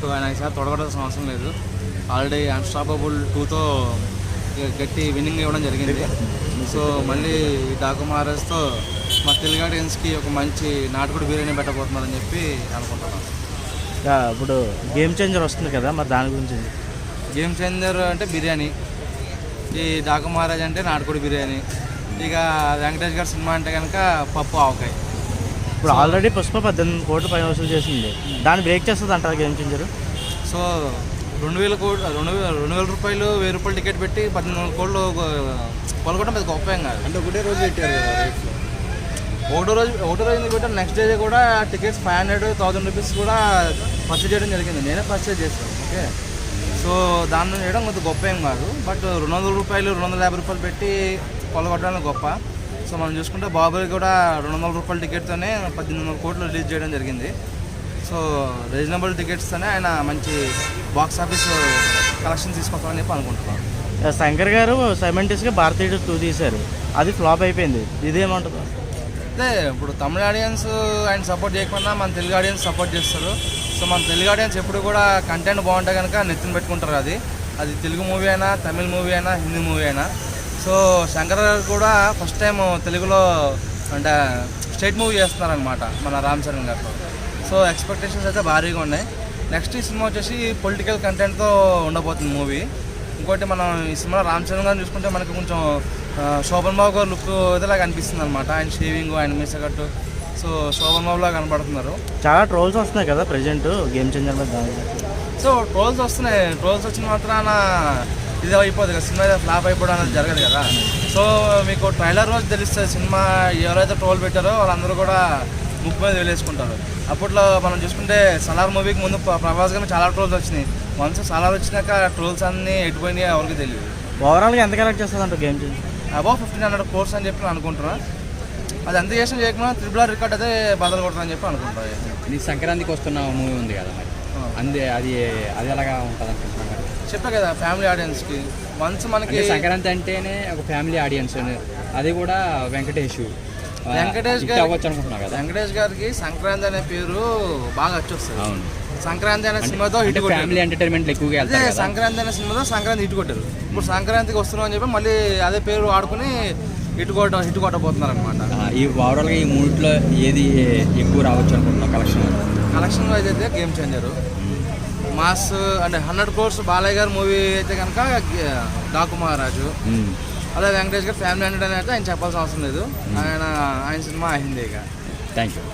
So ఆయన ఈసారి తొడగడాల్సిన అవసరం లేదు. ఆల్రెడీ అన్స్టాపబుల్ టూతో గట్టి విన్నింగ్ ఇవ్వడం జరిగింది. సో మళ్ళీ డాకు మహారాజ్తో మా తెలుగు ఆడియన్స్కి ఒక మంచి నాటుకుడు బిర్యానీ పెట్టబోతున్నారని చెప్పి అనుకుంటున్నాను. ఇంకా ఇప్పుడు గేమ్ చేంజర్ వస్తుంది కదా మరి దాని గురించి గేమ్ చేంజర్ అంటే బిర్యానీ. ఈ డాకు మహారాజ్ అంటే నాటుకోడి బిర్యానీ. ఇక వెంకటేష్ గారి సినిమా అంటే కనుక పప్పు ఆవకాయ. ఇప్పుడు ఆల్రెడీ పుష్ప పద్దెనిమిది కోట్లు పైన వసూలు చేసింది. దాన్ని బ్రేక్ చేస్తుంది అంటారు గేమ్ చేంజర్? సో రెండు వేల కోట్లు రెండు వేల రెండు వేల రూపాయలు వెయ్యి రూపాయలు టికెట్ పెట్టి పద్దెనిమిది వందల కోట్లు కొనుక్కోవడం పెద్ద గొప్ప ఏం కాదు. అంటే ఒకటే రోజు పెట్టారు ఒకటో రోజు ఒకటో రోజు ఎందుకు పెట్టారు? నెక్స్ట్ డే కూడా tickets five hundred thousand rupees కూడా పర్చేజ్ చేయడం జరిగింది. నేనే పర్చేజ్ చేశాను ఓకే సో దాన్ని చేయడం కొంత గొప్ప ఏం కాదు. బట్ రెండు వందల రూపాయలు రెండు వందల యాభై రూపాయలు పెట్టి కొలగొట్టడానికి గొప్ప. సో మనం చూసుకుంటే బాబుకి కూడా రెండు వందల రూపాయల టికెట్తోనే పద్దెనిమిది వందల కోట్లు రిలీజ్ చేయడం జరిగింది. సో రీజనబుల్ టికెట్స్తోనే ఆయన మంచి బాక్స్ ఆఫీస్ కలెక్షన్ తీసుకొస్తామని చెప్పి అనుకుంటున్నాను. శంకర్ గారు సెవెంటీస్గా భారతీయుడు టూ తీశారు. అది ఫ్లాప్ అయిపోయింది. ఇదేమంటుంది అదే ఇప్పుడు తమిళ ఆడియన్స్ ఆయన సపోర్ట్ చేయకుండా మన తెలుగు ఆడియన్స్ సపోర్ట్ చేస్తారు. సో మన తెలుగు ఆడియన్స్ ఎప్పుడు కూడా కంటెంట్ బాగుంటే కనుక నెత్తిన పెట్టుకుంటారు అది. అది తెలుగు మూవీ అయినా తమిళ మూవీ అయినా హిందీ మూవీ అయినా. సో శంకర్ గారు కూడా ఫస్ట్ టైం తెలుగులో అంటే స్టేట్ మూవీ చేస్తున్నారనమాట మన రామ్ చరణ్ గారితో సో ఎక్స్పెక్టేషన్స్ అయితే భారీగా ఉన్నాయి. నెక్స్ట్ ఈ సినిమా వచ్చేసి పొలిటికల్ కంటెంట్తో ఉండబోతుంది మూవీ. ఇంకోటి మనం ఈ సినిమాలో రామ్ చరణ్ గారిని చూసుకుంటే మనకి కొంచెం శోభన్ బాబు గారు లుక్ ఇదిలా కనిపిస్తుంది అనమాట ఆయన షేవింగ్ ఆయన మీసగట్టు సో శోభన్ బాబులా కనబడుతున్నారు చాలా ట్రోల్స్ వస్తున్నాయి కదా ప్రజెంట్ గేమ్ చేంజర్ మీద. సో ట్రోల్స్ వస్తున్నాయి. ట్రోల్స్ వచ్చిన మాత్రాన ఇది అయిపోతుంది కదా సినిమా ఫ్లాప్ అయిపోవడం అనేది జరగదు కదా. సో మీకు ట్రైలర్ రోజు తెలుస్తుంది సినిమా ఎవరైతే ట్రోల్ పెట్టారో వాళ్ళందరూ కూడా ముక్కు మీద వేలేసుకుంటారు. అప్పట్లో మనం చూసుకుంటే సలార్ మూవీకి ముందు ప్ర- ప్రభాస్ గారికి చాలా ట్రోల్స్ వచ్చినాయి. వన్స్ సలార్ వచ్చినాక ట్రోల్స్ అన్నీ ఎటుపోయినాయి ఎవరికి తెలియదు. ఓవరాల్గా ఎంత కలెక్ట్ చేస్తుంది అంటారు game above fifteen hundred crores అని చెప్పి నేను అనుకుంటున్నా. అది ఎంత చేసిన చేయకుండా త్రిబుల్ ఆర్ రికార్డ్ అయితే బదలు కొడతానని చెప్పి అనుకుంటున్నాను సంక్రాంతికి వస్తున్న మూవీ ఉంది కదా మరి. అందే అది అది ఎలాగా ఉంటుంది అనుకుంటున్నాను చెప్పా కదా ఫ్యామిలీ ఆడియన్స్కి వన్స్ మనకి అంటే సంక్రాంతి అంటేనే ఒక ఫ్యామిలీ ఆడియన్స్ అది కూడా వెంకటేష్. ఆ, వెంకటేష్ hit గారి- అవ్వచ్చు అనుకుంటున్నావు కదా? వెంకటేష్ గారికి సంక్రాంతి అనే పేరు బాగా వచ్చొస్తుంది అవును. సంక్రాంతి అనే సినిమాతో హిట్ అంటే కొట్టారు ఫ్యామిలీ ఎంటర్టైన్మెంట్ ఎక్కువగా అదే వెళ్తారు కదా? సంక్రాంతి అనే సినిమాతో సంక్రాంతి హిట్ కొట్టారు. ఇప్పుడు సంక్రాంతికి వస్తున్నాం అని చెప్పి మళ్ళీ అదే పేరు వాడుకుని హిట్ కొట్ట హిట్ కొట్టబోతున్నారు అనమాట ఆ, ఈ ఓవరాల్గా ఈ మూడిట్లో ఏది ఎక్కువ రావచ్చు అనుకుంటున్నావు కలెక్షన్ కలెక్షన్ వైజ్ అయితే గేమ్ చేంజర్ మాస్ అంటే హండ్రెడ్ కోర్స్ బాలయ్య గారి మూవీ అయితే కనుక డాకు మహారాజు అదే వెంకటేష్ గారు ఫ్యామిలీ అయితే ఆయన చెప్పాల్సిన అవసరం లేదు. ఆయన ఆయన సినిమా హిందీగా థ్యాంక్ యూ